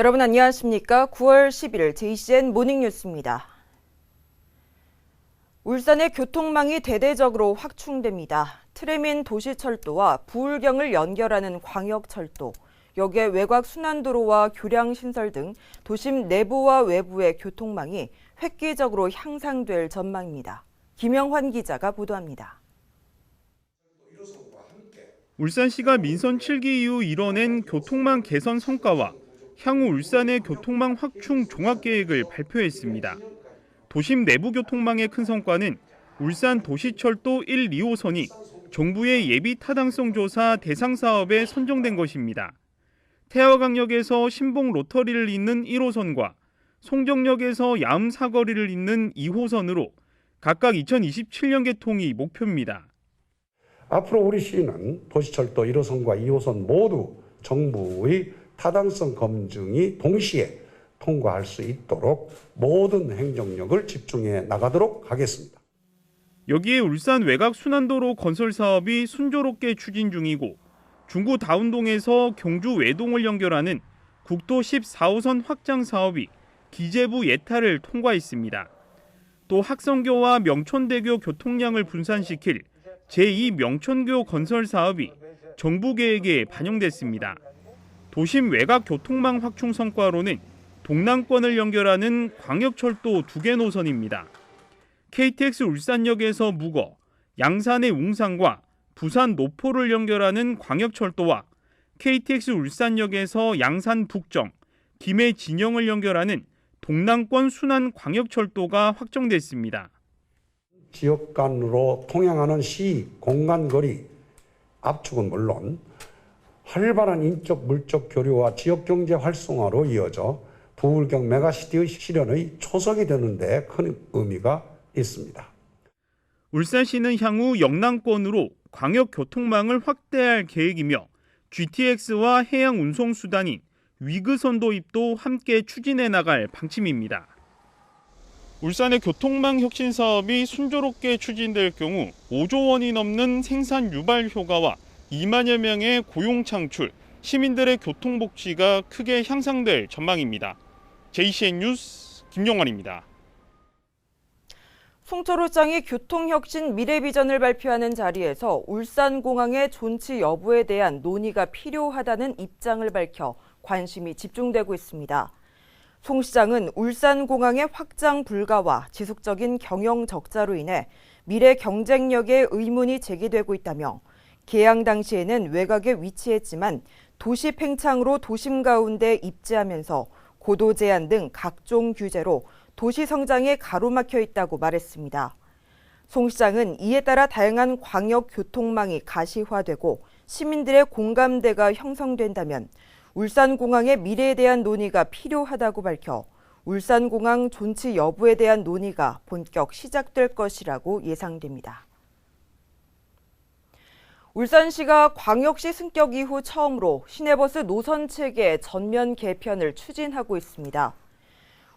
여러분 안녕하십니까? 9월 11일 JCN 모닝뉴스입니다. 울산의 교통망이 대대적으로 확충됩니다. 트램인 도시철도와 부울경을 연결하는 광역철도, 여기에 외곽 순환도로와 교량 신설 등 도심 내부와 외부의 교통망이 획기적으로 향상될 전망입니다. 김영환 기자가 보도합니다. 울산시가 민선 7기 이후 이뤄낸 교통망 개선 성과와 향후 울산의 교통망 확충 종합계획을 발표했습니다. 도심 내부 교통망의 큰 성과는 울산 도시철도 1, 2호선이 정부의 예비 타당성 조사 대상 사업에 선정된 것입니다. 태화강역에서 신봉 로터리를 잇는 1호선과 송정역에서 야음 사거리를 잇는 2호선으로 각각 2027년 개통이 목표입니다. 앞으로 우리 시는 도시철도 1호선과 2호선 모두 정부의 타당성 검증이 동시에 통과할 수 있도록 모든 행정력을 집중해 나가도록 하겠습니다. 여기에 울산 외곽 순환도로 건설 사업이 순조롭게 추진 중이고 중구 다운동에서 경주 외동을 연결하는 국도 14호선 확장 사업이 기재부 예타를 통과했습니다. 또 학성교와 명천대교 교통량을 분산시킬 제2 명천교 건설 사업이 정부 계획에 반영됐습니다. 도심 외곽 교통망 확충 성과로는 동남권을 연결하는 광역철도 두 개 노선입니다. KTX 울산역에서 묵어, 양산의 웅산과 부산 노포를 연결하는 광역철도와 KTX 울산역에서 양산 북정, 김해 진영을 연결하는 동남권 순환 광역철도가 확정됐습니다. 지역 간으로 통행하는 시 공간 거리 압축은 물론 활발한 인적 물적 교류와 지역 경제 활성화로 이어져 부울경 메가시티의 실현의 초석이 되는 데 큰 의미가 있습니다. 울산시는 향후 영남권으로 광역 교통망을 확대할 계획이며 GTX와 해양 운송 수단인 위그선 도입도 함께 추진해 나갈 방침입니다. 울산의 교통망 혁신 사업이 순조롭게 추진될 경우 5조 원이 넘는 생산 유발 효과와 2만여 명의 고용 창출, 시민들의 교통 복지가 크게 향상될 전망입니다. JCN 뉴스 김용환입니다. 송철호장이 교통혁신 미래비전을 발표하는 자리에서 울산공항의 존치 여부에 대한 논의가 필요하다는 입장을 밝혀 관심이 집중되고 있습니다. 송 시장은 울산공항의 확장 불가와 지속적인 경영 적자로 인해 미래 경쟁력에 의문이 제기되고 있다며 개항 당시에는 외곽에 위치했지만 도시 팽창으로 도심 가운데 입지하면서 고도 제한 등 각종 규제로 도시 성장에 가로막혀 있다고 말했습니다. 송 시장은 이에 따라 다양한 광역 교통망이 가시화되고 시민들의 공감대가 형성된다면 울산공항의 미래에 대한 논의가 필요하다고 밝혀 울산공항 존치 여부에 대한 논의가 본격 시작될 것이라고 예상됩니다. 울산시가 광역시 승격 이후 처음으로 시내버스 노선 체계 전면 개편을 추진하고 있습니다.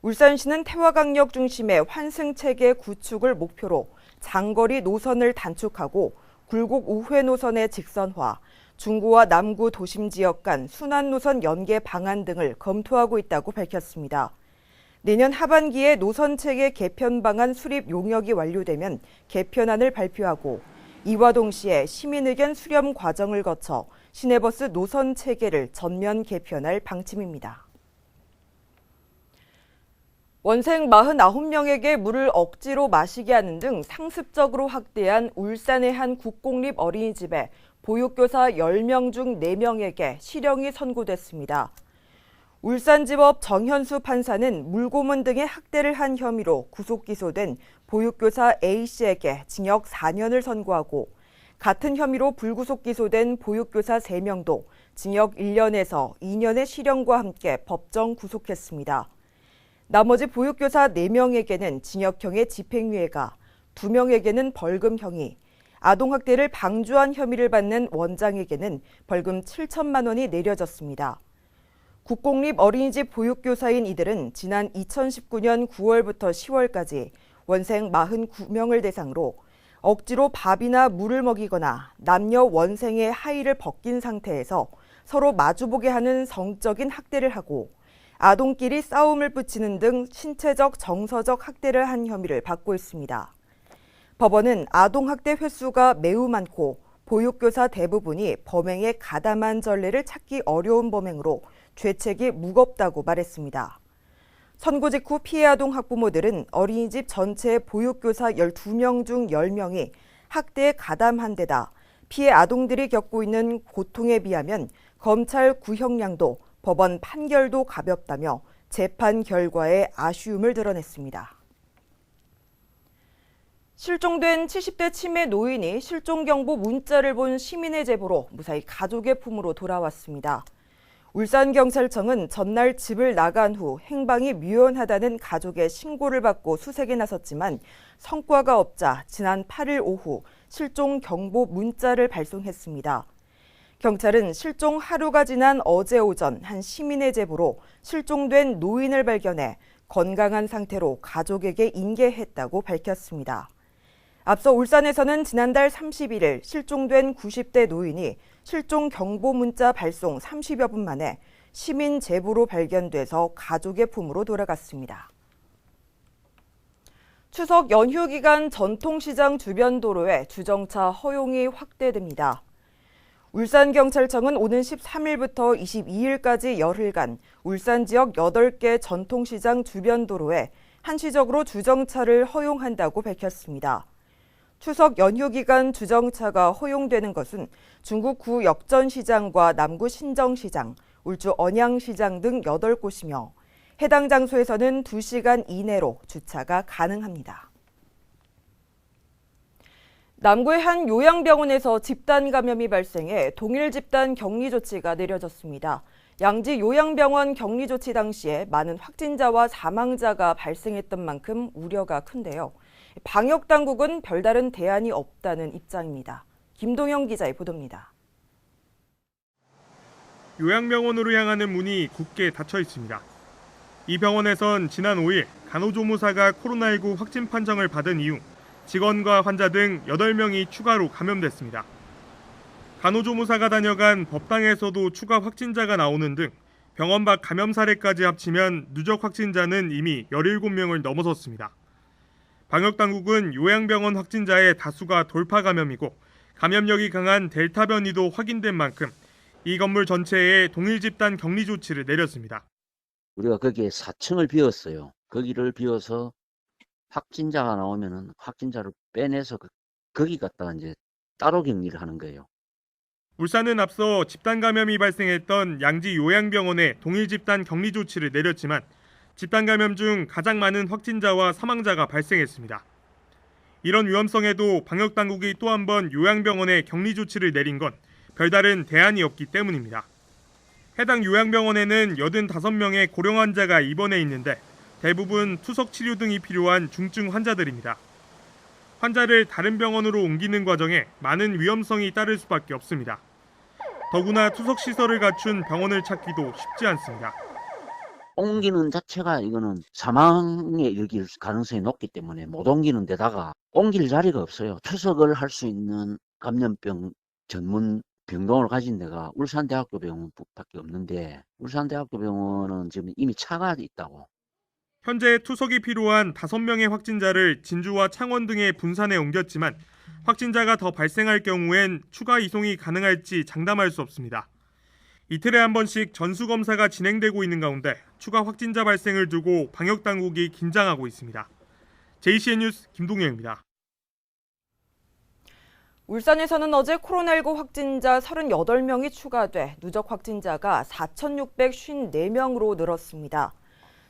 울산시는 태화강역 중심의 환승 체계 구축을 목표로 장거리 노선을 단축하고 굴곡 우회 노선의 직선화, 중구와 남구 도심 지역 간 순환 노선 연계 방안 등을 검토하고 있다고 밝혔습니다. 내년 하반기에 노선 체계 개편 방안 수립 용역이 완료되면 개편안을 발표하고 이와 동시에 시민 의견 수렴 과정을 거쳐 시내버스 노선 체계를 전면 개편할 방침입니다. 원생 49명에게 물을 억지로 마시게 하는 등 상습적으로 학대한 울산의 한 국공립 어린이집에 보육교사 10명 중 4명에게 실형이 선고됐습니다. 울산지법 정현수 판사는 물고문 등의 학대를 한 혐의로 구속 기소된 보육교사 A씨에게 징역 4년을 선고하고 같은 혐의로 불구속 기소된 보육교사 3명도 징역 1년에서 2년의 실형과 함께 법정 구속했습니다. 나머지 보육교사 4명에게는 징역형의 집행유예가, 2명에게는 벌금형이, 아동학대를 방조한 혐의를 받는 원장에게는 벌금 7천만 원이 내려졌습니다. 국공립 어린이집 보육교사인 이들은 지난 2019년 9월부터 10월까지 원생 49명을 대상으로 억지로 밥이나 물을 먹이거나 남녀 원생의 하의를 벗긴 상태에서 서로 마주보게 하는 성적인 학대를 하고 아동끼리 싸움을 붙이는 등 신체적, 정서적 학대를 한 혐의를 받고 있습니다. 법원은 아동학대 횟수가 매우 많고 보육교사 대부분이 범행에 가담한 전례를 찾기 어려운 범행으로 죄책이 무겁다고 말했습니다. 선고 직후 피해 아동 학부모들은 어린이집 전체 보육교사 12명 중 10명이 학대에 가담한 데다 피해 아동들이 겪고 있는 고통에 비하면 검찰 구형량도 법원 판결도 가볍다며 재판 결과에 아쉬움을 드러냈습니다. 실종된 70대 치매 노인이 실종 경보 문자를 본 시민의 제보로 무사히 가족의 품으로 돌아왔습니다. 울산경찰청은 전날 집을 나간 후 행방이 묘연하다는 가족의 신고를 받고 수색에 나섰지만 성과가 없자 지난 8일 오후 실종 경보 문자를 발송했습니다. 경찰은 실종 하루가 지난 어제 오전 한 시민의 제보로 실종된 노인을 발견해 건강한 상태로 가족에게 인계했다고 밝혔습니다. 앞서 울산에서는 지난달 31일 실종된 90대 노인이 실종 경보 문자 발송 30여 분 만에 시민 제보로 발견돼서 가족의 품으로 돌아갔습니다. 추석 연휴 기간 전통시장 주변 도로에 주정차 허용이 확대됩니다. 울산경찰청은 오는 13일부터 22일까지 열흘간 울산 지역 8개 전통시장 주변 도로에 한시적으로 주정차를 허용한다고 밝혔습니다. 추석 연휴 기간 주정차가 허용되는 것은 중국 구 역전시장과 남구 신정시장, 울주 언양시장 등 8곳이며 해당 장소에서는 2시간 이내로 주차가 가능합니다. 남구의 한 요양병원에서 집단 감염이 발생해 동일 집단 격리 조치가 내려졌습니다. 양지 요양병원 격리 조치 당시에 많은 확진자와 사망자가 발생했던 만큼 우려가 큰데요. 방역 당국은 별다른 대안이 없다는 입장입니다. 김동영 기자의 보도입니다. 요양병원으로 향하는 문이 굳게 닫혀 있습니다. 이 병원에선 지난 5일 간호조무사가 코로나19 확진 판정을 받은 이후 직원과 환자 등 8명이 추가로 감염됐습니다. 간호조무사가 다녀간 법당에서도 추가 확진자가 나오는 등 병원 밖 감염 사례까지 합치면 누적 확진자는 이미 17명을 넘어섰습니다. 방역당국은 요양병원 확진자의 다수가 돌파 감염이고 감염력이 강한 델타 변이도 확인된 만큼 이 건물 전체에 동일 집단 격리 조치를 내렸습니다. 우리가 거기에 4층을 비웠어요. 거기를 비워서 확진자가 나오면은 확진자를 빼내서 그- 거기 갔다가 이제 따로 격리를 하는 거예요. 울산은 앞서 집단 감염이 발생했던 양지 요양병원에 동일 집단 격리 조치를 내렸지만 집단 감염 중 가장 많은 확진자와 사망자가 발생했습니다. 이런 위험성에도 방역 당국이 또 한 번 요양병원에 격리 조치를 내린 건 별다른 대안이 없기 때문입니다. 해당 요양병원에는 85명의 고령 환자가 입원해 있는데 대부분 투석 치료 등이 필요한 중증 환자들입니다. 환자를 다른 병원으로 옮기는 과정에 많은 위험성이 따를 수밖에 없습니다. 더구나 투석 시설을 갖춘 병원을 찾기도 쉽지 않습니다. 옮기는 자체가 이거는 사망에 이르길 가능성이 높기 때문에 못 옮기는 데다가 옮길 자리가 없어요. 투석을 할 수 있는 감염병 전문 병동을 가진 데가 울산대학교 병원밖에 없는데 울산대학교 병원은 지금 이미 차가 있다고. 현재 투석이 필요한 5명의 확진자를 진주와 창원 등에 분산해 옮겼지만 확진자가 더 발생할 경우엔 추가 이송이 가능할지 장담할 수 없습니다. 이틀에 한 번씩 전수검사가 진행되고 있는 가운데 추가 확진자 발생을 두고 방역당국이 긴장하고 있습니다. JCN 뉴스 김동영입니다. 울산에서는 어제 코로나19 확진자 38명이 추가돼 누적 확진자가 4,654명으로 늘었습니다.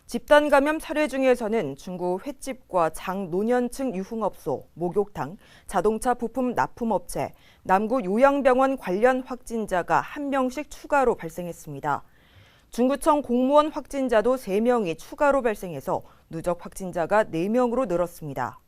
집단 감염 사례 중에서는 중구 횟집과 장 노년층 유흥업소, 목욕탕, 자동차 부품 납품업체, 남구 요양병원 관련 확진자가 한 명씩 추가로 발생했습니다. 중구청 공무원 확진자도 3명이 추가로 발생해서 누적 확진자가 4명으로 늘었습니다.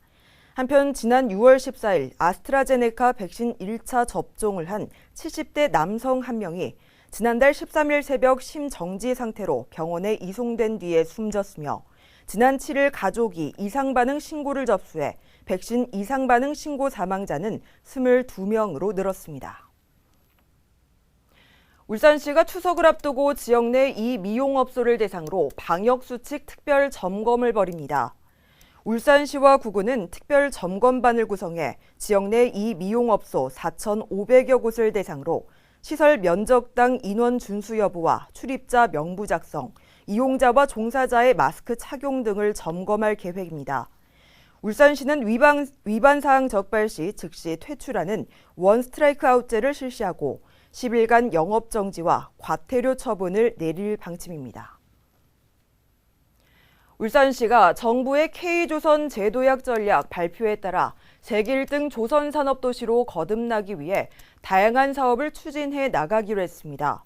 한편 지난 6월 14일 아스트라제네카 백신 1차 접종을 한 70대 남성 한 명이 지난달 13일 새벽 심정지 상태로 병원에 이송된 뒤에 숨졌으며 지난 7일 가족이 이상 반응 신고를 접수해 백신 이상 반응 신고 사망자는 22명으로 늘었습니다. 울산시가 추석을 앞두고 지역 내 이 미용업소를 대상으로 방역수칙 특별 점검을 벌입니다. 울산시와 구군은 특별 점검반을 구성해 지역 내 이 미용업소 4,500여 곳을 대상으로 시설 면적당 인원 준수 여부와 출입자 명부 작성, 이용자와 종사자의 마스크 착용 등을 점검할 계획입니다. 울산시는 위반, 위반 사항 적발 시 즉시 퇴출하는 원 스트라이크 아웃제를 실시하고 10일간 영업 정지와 과태료 처분을 내릴 방침입니다. 울산시가 정부의 K조선 제도약 전략 발표에 따라 세계 1등 조선 산업 도시로 거듭나기 위해 다양한 사업을 추진해 나가기로 했습니다.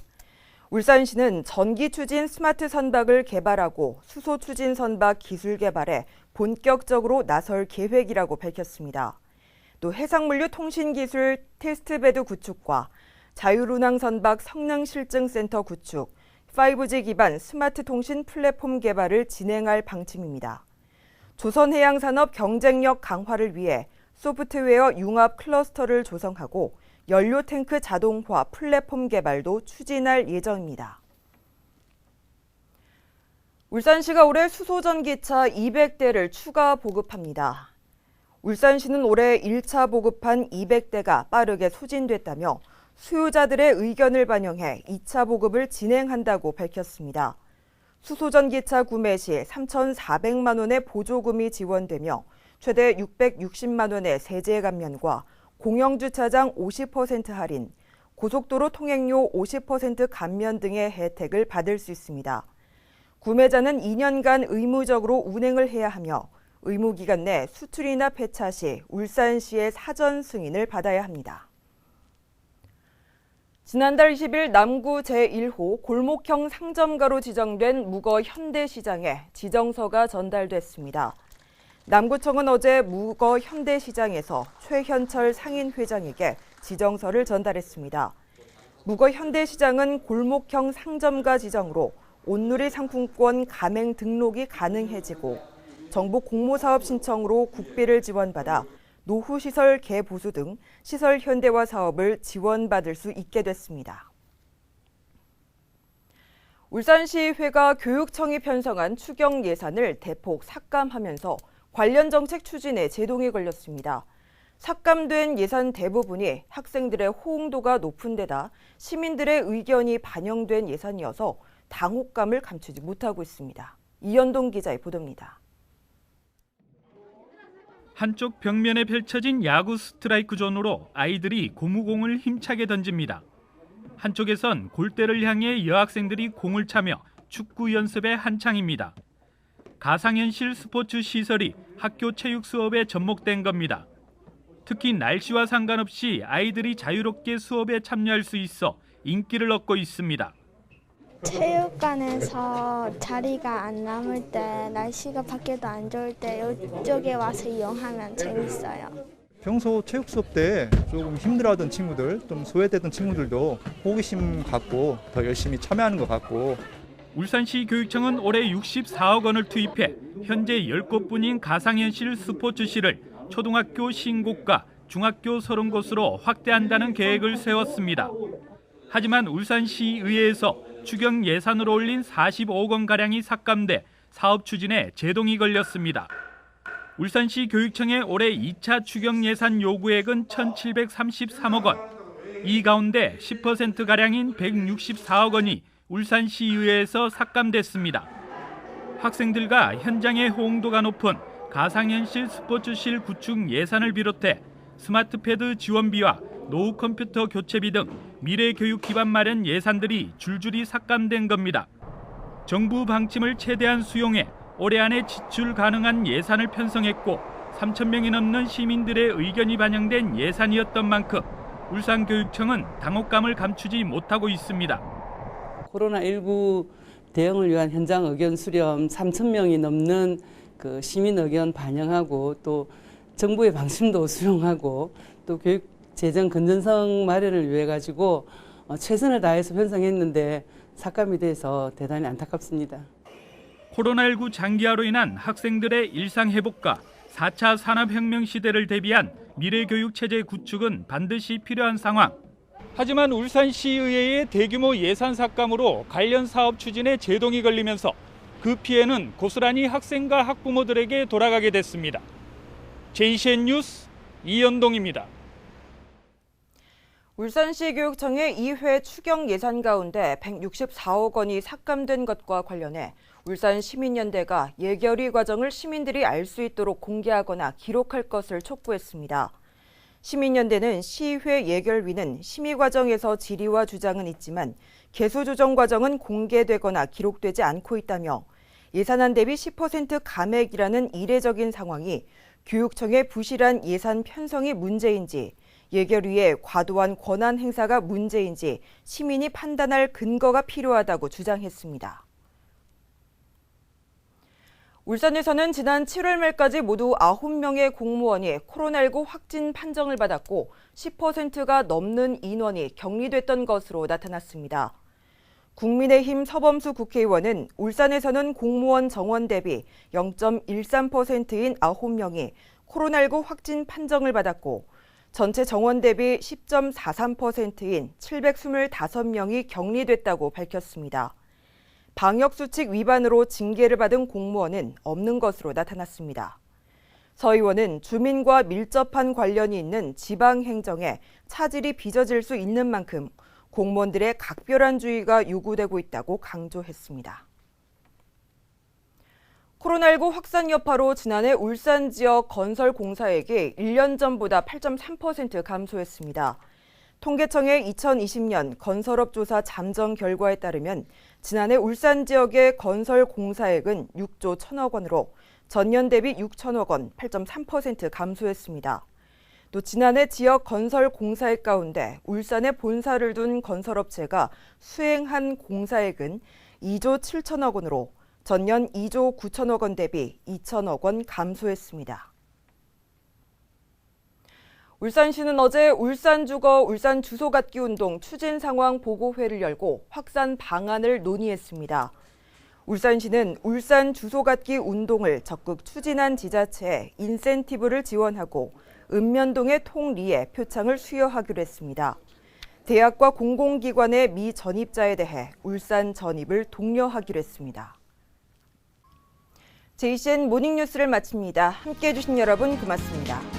울산시는 전기 추진 스마트 선박을 개발하고 수소 추진 선박 기술 개발에 본격적으로 나설 계획이라고 밝혔습니다. 또 해상물류 통신 기술 테스트베드 구축과 자율운항 선박 성능 실증 센터 구축, 5G 기반 스마트 통신 플랫폼 개발을 진행할 방침입니다. 조선해양산업 경쟁력 강화를 위해 소프트웨어 융합 클러스터를 조성하고 연료 탱크 자동화 플랫폼 개발도 추진할 예정입니다. 울산시가 올해 수소전기차 200대를 추가 보급합니다. 울산시는 올해 1차 보급한 200대가 빠르게 소진됐다며 수요자들의 의견을 반영해 2차 보급을 진행한다고 밝혔습니다. 수소전기차 구매 시 3,400만 원의 보조금이 지원되며 최대 660만 원의 세제 감면과 공영주차장 50% 할인, 고속도로 통행료 50% 감면 등의 혜택을 받을 수 있습니다. 구매자는 2년간 의무적으로 운행을 해야 하며 의무 기간 내 수출이나 폐차 시 울산시의 사전 승인을 받아야 합니다. 지난달 20일 남구 제1호 골목형 상점가로 지정된 무거 현대시장에 지정서가 전달됐습니다. 남구청은 어제 무거 현대시장에서 최현철 상인회장에게 지정서를 전달했습니다. 무거 현대시장은 골목형 상점가 지정으로 온누리 상품권 가맹 등록이 가능해지고 정부 공모사업 신청으로 국비를 지원받아 노후시설 개보수 등 시설 현대화 사업을 지원받을 수 있게 됐습니다. 울산시의회가 교육청이 편성한 추경 예산을 대폭 삭감하면서 관련 정책 추진에 제동이 걸렸습니다. 삭감된 예산 대부분이 학생들의 호응도가 높은 데다 시민들의 의견이 반영된 예산이어서 당혹감을 감추지 못하고 있습니다. 이현동 기자의 보도입니다. 한쪽 벽면에 펼쳐진 야구 스트라이크 존으로 아이들이 고무공을 힘차게 던집니다. 한쪽에선 골대를 향해 여학생들이 공을 차며 축구 연습에 한창입니다. 가상현실 스포츠 시설이 학교 체육 수업에 접목된 겁니다. 특히 날씨와 상관없이 아이들이 자유롭게 수업에 참여할 수 있어 인기를 얻고 있습니다. 체육관에서 자리가 안 남을 때 날씨가 밖에도 안 좋을 때 이쪽에 와서 이용하면 재밌어요. 평소 체육 수업 때 조금 힘들어하던 친구들, 좀 소외되던 친구들도 호기심 갖고 더 열심히 참여하는 것 같고 울산시 교육청은 올해 64억 원을 투입해 현재 10곳뿐인 가상현실 스포츠실을 초등학교 신곳과 중학교 30곳으로 확대한다는 계획을 세웠습니다. 하지만 울산시의회에서 추경 예산으로 올린 45억 원가량이 삭감돼 사업 추진에 제동이 걸렸습니다. 울산시 교육청의 올해 2차 추경 예산 요구액은 1,733억 원. 이 가운데 10%가량인 164억 원이 울산시의회에서 삭감됐습니다. 학생들과 현장의 호응도가 높은 가상현실 스포츠실 구축 예산을 비롯해 스마트패드 지원비와 노후 컴퓨터 교체비 등 미래 교육 기반 마련 예산들이 줄줄이 삭감된 겁니다. 정부 방침을 최대한 수용해 올해 안에 지출 가능한 예산을 편성했고 3천 명이 넘는 시민들의 의견이 반영된 예산이었던 만큼 울산교육청은 당혹감을 감추지 못하고 있습니다. 코로나19 대응을 위한 현장 의견 수렴 3천 명이 넘는 그 시민 의견 반영하고 또 정부의 방침도 수용하고 또 교육 재정 건전성 마련을 위해 가지고 어, 최선을 다해서 편성했는데 삭감이 돼서 대단히 안타깝습니다. 코로나19 장기화로 인한 학생들의 일상 회복과 4차 산업혁명 시대를 대비한 미래교육 체제 구축은 반드시 필요한 상황. 하지만 울산시의회의 대규모 예산 삭감으로 관련 사업 추진에 제동이 걸리면서 그 피해는 고스란히 학생과 학부모들에게 돌아가게 됐습니다. JCN 뉴스 이연동입니다. 울산시 교육청의 2회 추경 예산 가운데 164억 원이 삭감된 것과 관련해 울산 시민연대가 예결위 과정을 시민들이 알 수 있도록 공개하거나 기록할 것을 촉구했습니다. 시민연대는 시회 예결위는 심의 과정에서 질의와 주장은 있지만 개수 조정 과정은 공개되거나 기록되지 않고 있다며 예산안 대비 10% 감액이라는 이례적인 상황이 교육청의 부실한 예산 편성이 문제인지 예결위의 과도한 권한 행사가 문제인지 시민이 판단할 근거가 필요하다고 주장했습니다. 울산에서는 지난 7월 말까지 모두 9명의 공무원이 코로나19 확진 판정을 받았고 10%가 넘는 인원이 격리됐던 것으로 나타났습니다. 국민의힘 서범수 국회의원은 울산에서는 공무원 정원 대비 0.13%인 9명이 코로나19 확진 판정을 받았고 전체 정원 대비 10.43%인 725명이 격리됐다고 밝혔습니다. 방역수칙 위반으로 징계를 받은 공무원은 없는 것으로 나타났습니다. 서 의원은 주민과 밀접한 관련이 있는 지방행정에 차질이 빚어질 수 있는 만큼 공무원들의 각별한 주의가 요구되고 있다고 강조했습니다. 코로나19 확산 여파로 지난해 울산 지역 건설 공사액이 1년 전보다 8.3% 감소했습니다. 통계청의 2020년 건설업 조사 잠정 결과에 따르면 지난해 울산 지역의 건설 공사액은 6조 1천억 원으로 전년 대비 6천억 원, 8.3% 감소했습니다. 또 지난해 지역 건설 공사액 가운데 울산에 본사를 둔 건설업체가 수행한 공사액은 2조 7천억 원으로 전년 2조 9천억 원 대비 2천억 원 감소했습니다. 울산시는 어제 울산 주거 울산 주소 갖기 운동 추진 상황 보고회를 열고 확산 방안을 논의했습니다. 울산시는 울산 주소 갖기 운동을 적극 추진한 지자체에 인센티브를 지원하고 읍면동의 통리에 표창을 수여하기로 했습니다. 대학과 공공기관의 미전입자에 대해 울산 전입을 독려하기로 했습니다. JCN 모닝뉴스를 마칩니다. 함께해 주신 여러분 고맙습니다.